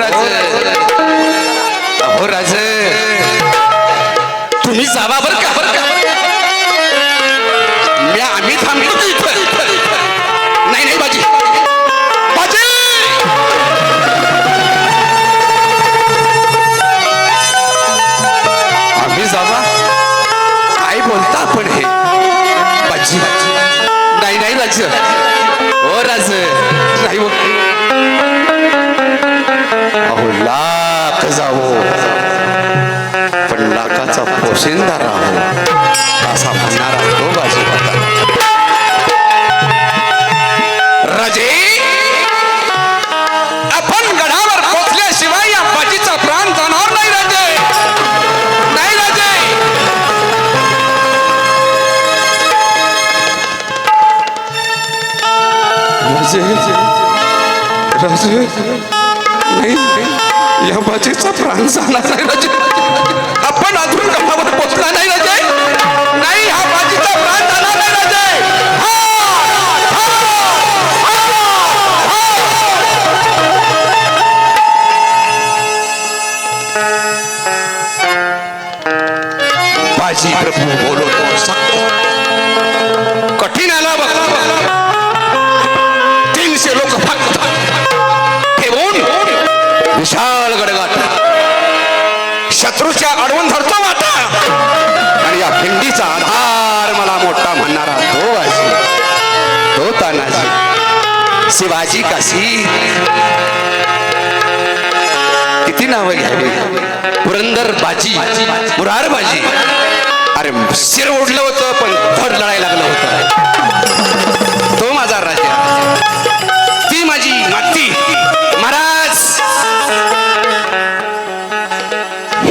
राजे ओ राजे अहो जावो. पण लाखाचा पोशिंदा राहो. असा म्हणणारा तो बाजी होता राजे! आपण गडावर पोचल्याशिवाय या बाजीचा प्राण जाणार नाही राजे. नाही राजे. राजे. राजे. या बाजीचा प्राण जाणार नाही राजे. आपण अजून गडावर पोचला नाही राजे. शत्रूच्या अडवून धरतो वाटा. आणि या भिंडीचा आधार मला मोठा म्हणणारा तो अशी तो तानाजी. शिवाजी काशी. किती नावं घ्यावी? पुरंदर बाजी. मुरार बाजी. अरे शिर ओढलं होतं पण धड लढायला लागलं होतं. तो माझा राजा.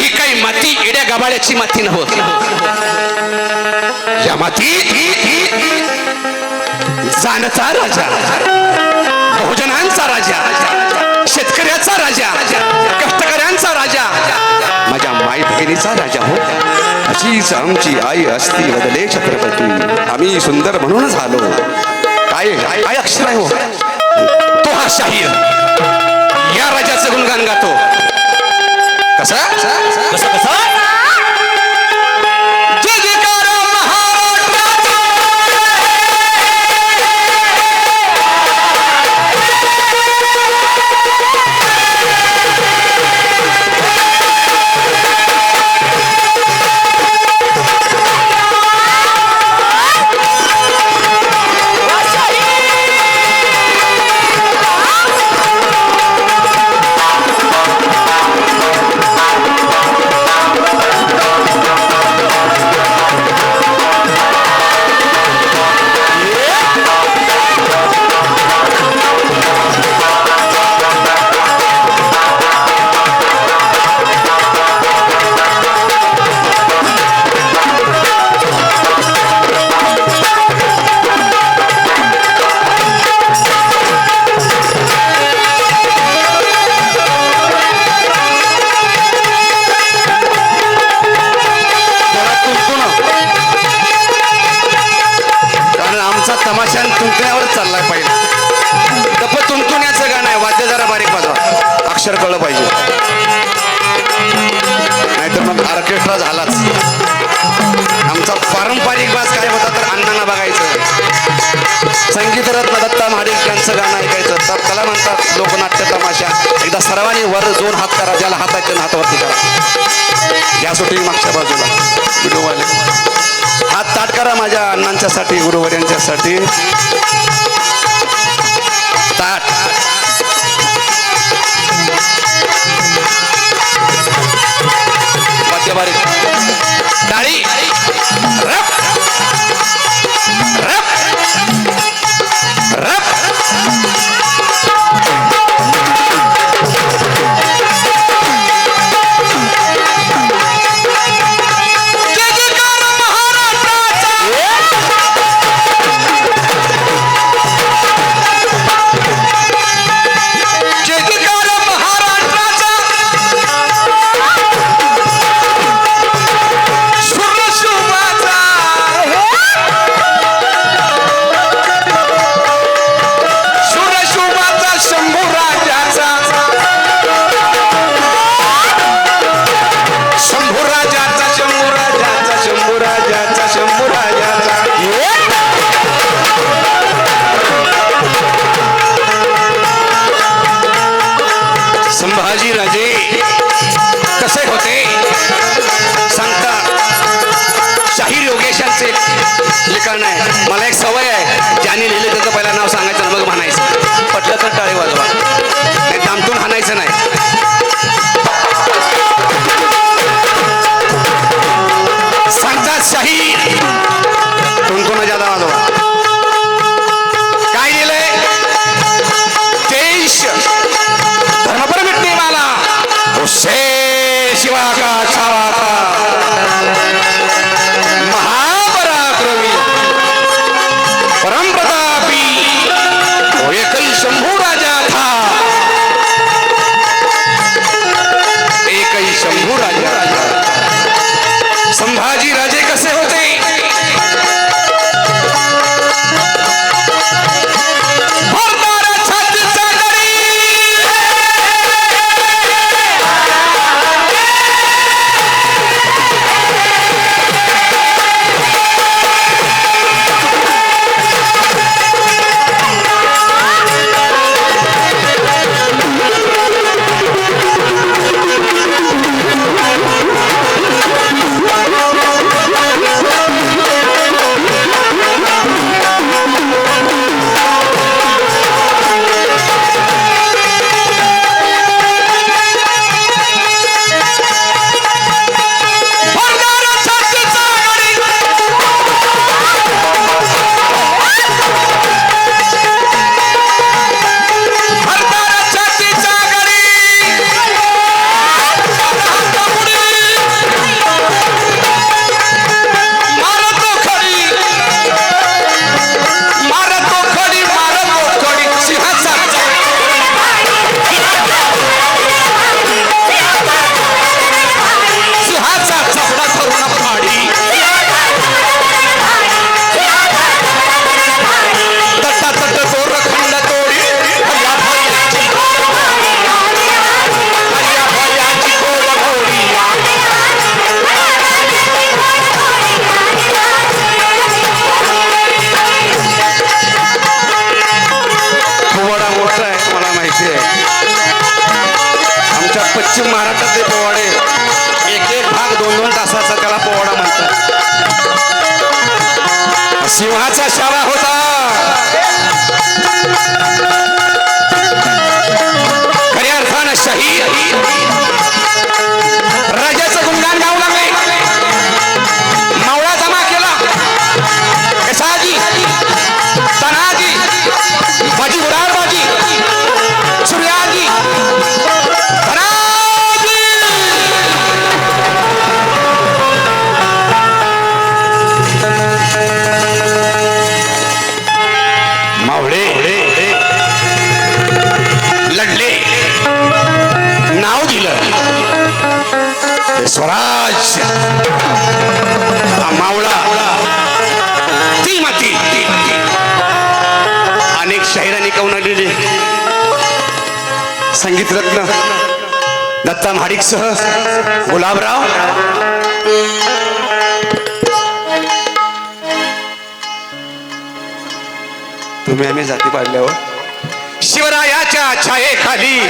ही काही माती इड्या गबाड्याची माती नव्हत या माती जानचा राजा. बहुजनांचा राजा. शेतकऱ्याचा राजा. कष्टकऱ्यांचा राजा. माझ्या माई बहिणीचा राजा हो. अशीच आमची आई असती बदले छत्रपती. आम्ही सुंदर म्हणून झालो. काय काय अक्षर आहे हो? तो हा शाहीर या राजाचं गुणगान गातो. कसा? कसं? कसं? तमाशान तुंकण्यावर चाललाय पाहिजे गप्प तुंतुण्याचं गाणं आहे वाद्य जरा बारीक वाजवा. अक्षर कळलं पाहिजे. नाहीतर मग ऑर्केस्ट्रा झालाच. आमचा पारंपरिक वास काय होता तर अण्णांना बघायचं. संगीतरत्न दत्ता महाडिक यांचं गाणं ऐकायचं. तर त्याला म्हणतात लोकनाट्य तमाशा. एकदा सर्वांनी वर दोन हात करा ज्याला हात आहेत हातावरती करा. या सुटी मागच्या बाजूला. व्हिडिओवाले करा माझ्या अण्णांच्यासाठी गुरुवर यांच्यासाठी ताट डाळी. रप रप आमच्या पश्चिम महाराष्ट्रातले पोवाडे एक एक भाग दोन दोन तासाचा त्याला पोवाडा म्हणतात. सिंहाचा शाळा होता. खऱ्या अर्थानं शाही राजाचं गुणगान दत्ता महाडिकसह गुलाबराव. तुम्ही आम्ही जाती पाडल्यावर शिवरायाच्या छायेखाली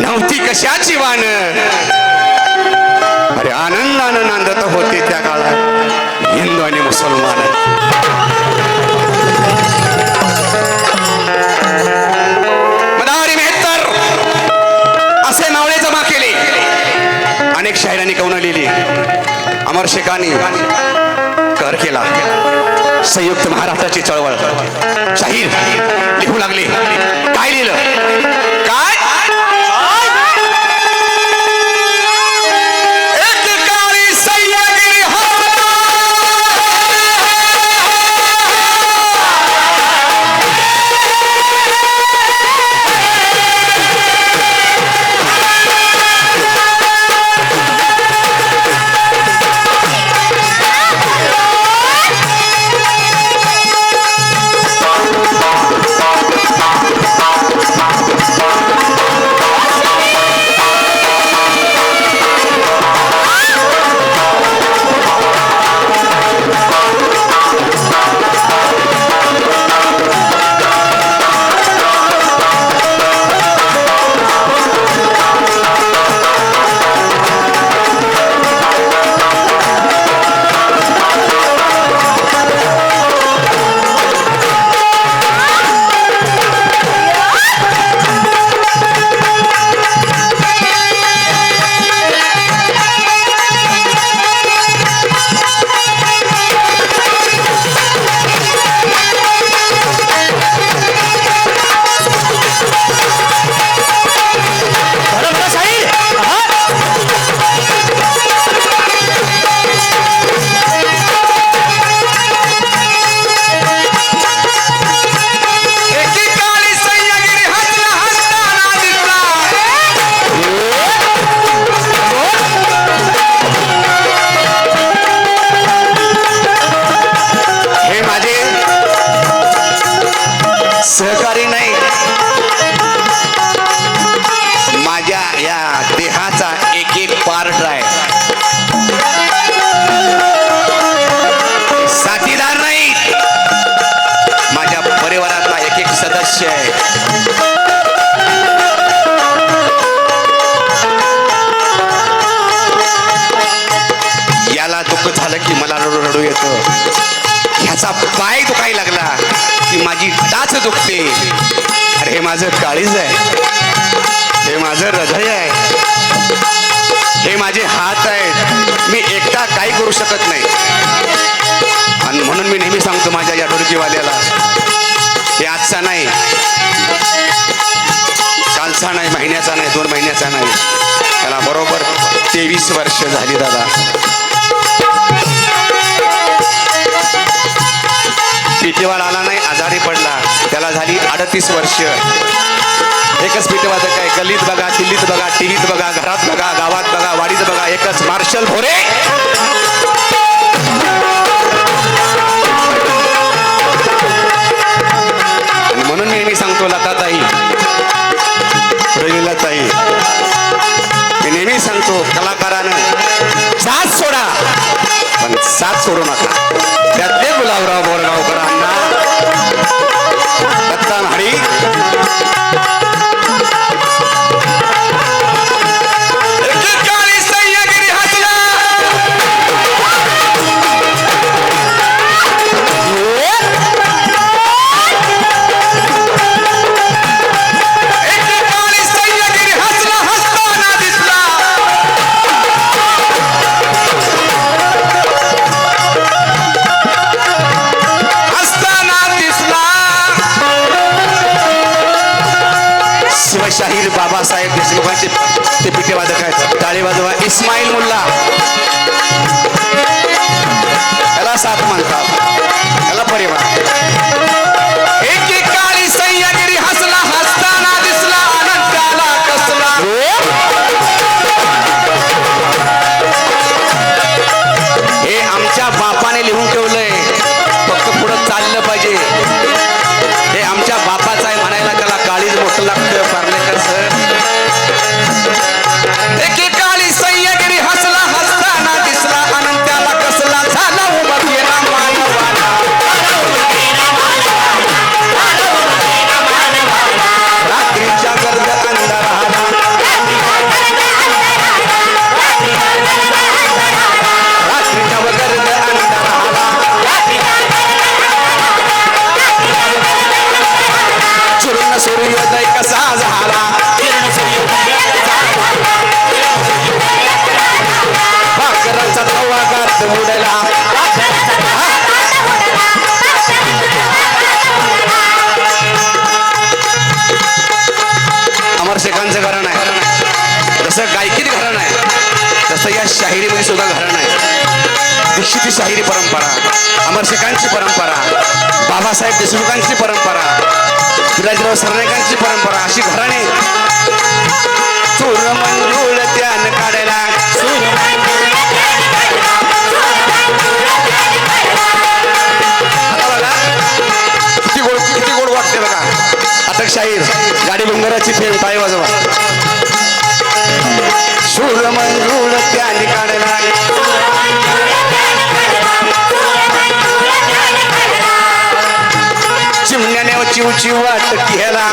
नव्हती कशाची वान. अरे आनंदानं नांदत होते त्या काळात. हिंदू आणि मुसलमान. अमर कर केला. संयुक्त महाराष्ट्राची चळवळ. शाहीर लिहू लागली. काय लिहिलं? एक याला दुःख झालं की मला रडू रडू येतं. ह्याचा पाय दुखायला लागला की माझी टाच दुखते. अरे हे माझं काळीज आहे. हे माझं हृदय आहे. हे माझे हात आहेत. मी एकटा काही करू शकत नाही. आणि म्हणून मी नेहमी सांगतो माझ्या या डोळकीवाल्याला हे आजचा नाही. दिवसाचा नाही महिन्याचा नाही दोन महिन्याचा नाही. त्याला बरोबर तेवीस वर्ष झाली दादा. पिठेवाला आला नाही आजारी पडला. त्याला झाली अडतीस वर्ष. एकच पिठेवादक काय? गल्लीत बघा दिल्लीत बघा टीव्हीत बघा घरात बघा गावात बघा वाडीत बघा एकच. मार्शल भोरे! सोडू नका. त्यातले गुलाबराव बोर शाहिरीमध्ये म्हणजे सुद्धा घराणं आहे. दीक्षिती शाहिरी परंपरा अमरशेखांची परंपरा बाबासाहेब देशमुखांची परंपरा विराजराव सरनाईकांची परंपरा अशी घराणे चोर त्यान काढायला. किती गोड किती गोड वाटते बघा. अटक शाहीर गाडी बंगराची फेम पाय वाजवा. सुरमंगू वाट केला